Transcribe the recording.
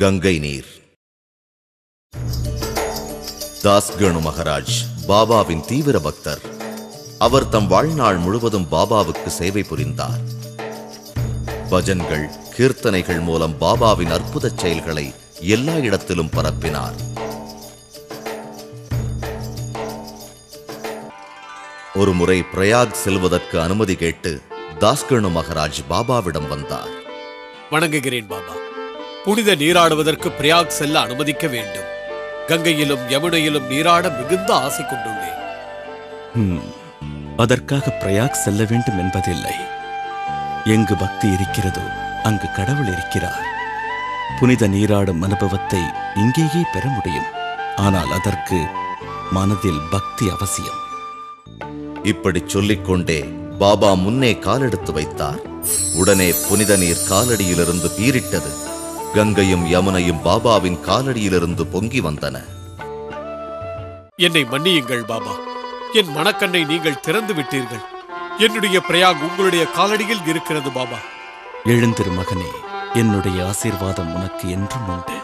கங்கை நீர். தாஸ்கணு மகராஜ் பாபாவின் தீவிர பக்தர். அவர் தம் வாழ்நாள் முழுவதும் பாபாவுக்கு சேவை புரிந்தார். பஜன்கள் கீர்த்தனைகள் மூலம் பாபாவின் அற்புத செயல்களை எல்லா இடத்திலும் பரப்பினார். ஒருமுறை பிரயாக் செல்வதற்கு அனுமதி கேட்டு தாஸ்கணு மகராஜ் பாபாவிடம் வந்தார். வணங்குகிறேன் பாபா. புனித நீராடுவதற்கு பிரயாக் செல்ல அனுமதிக்க வேண்டும். கங்கையிலும் யமுனையிலும் நீராட மிகுந்த ஆசை கொண்டுள்ளேன். ஹம், அதற்காக பிரயாக் செல்ல வேண்டும் என்பதில்லை. எங்கு பக்தி இருக்கிறதோ அங்கு கடவுள் இருக்கிறார். புனித நீராடும் அனுபவத்தை இங்கேயே பெற முடியும். ஆனால் அதற்கு மனதில் பக்தி அவசியம். இப்படிச் சொல்லிக்கொண்டே பாபா முன்னே காலெடுத்து வைத்தார். உடனே புனித நீர் காலடியிலிருந்து பீரிட்டது கங்கையும் யமுனையும் பாபாவின் காலடியிலிருந்து பொங்கி வந்தன. என்னை மன்னியுங்கள் பாபா. என் மனக்கண்ணை நீங்கள் திறந்து விட்டீர்கள். என்னுடைய பிரயாக் உங்களுடைய காலடியில் இருக்கிறது பாபா. எழுந்திரு மகனே என்னுடைய ஆசீர்வாதம் உனக்கு என்றும் உண்டு.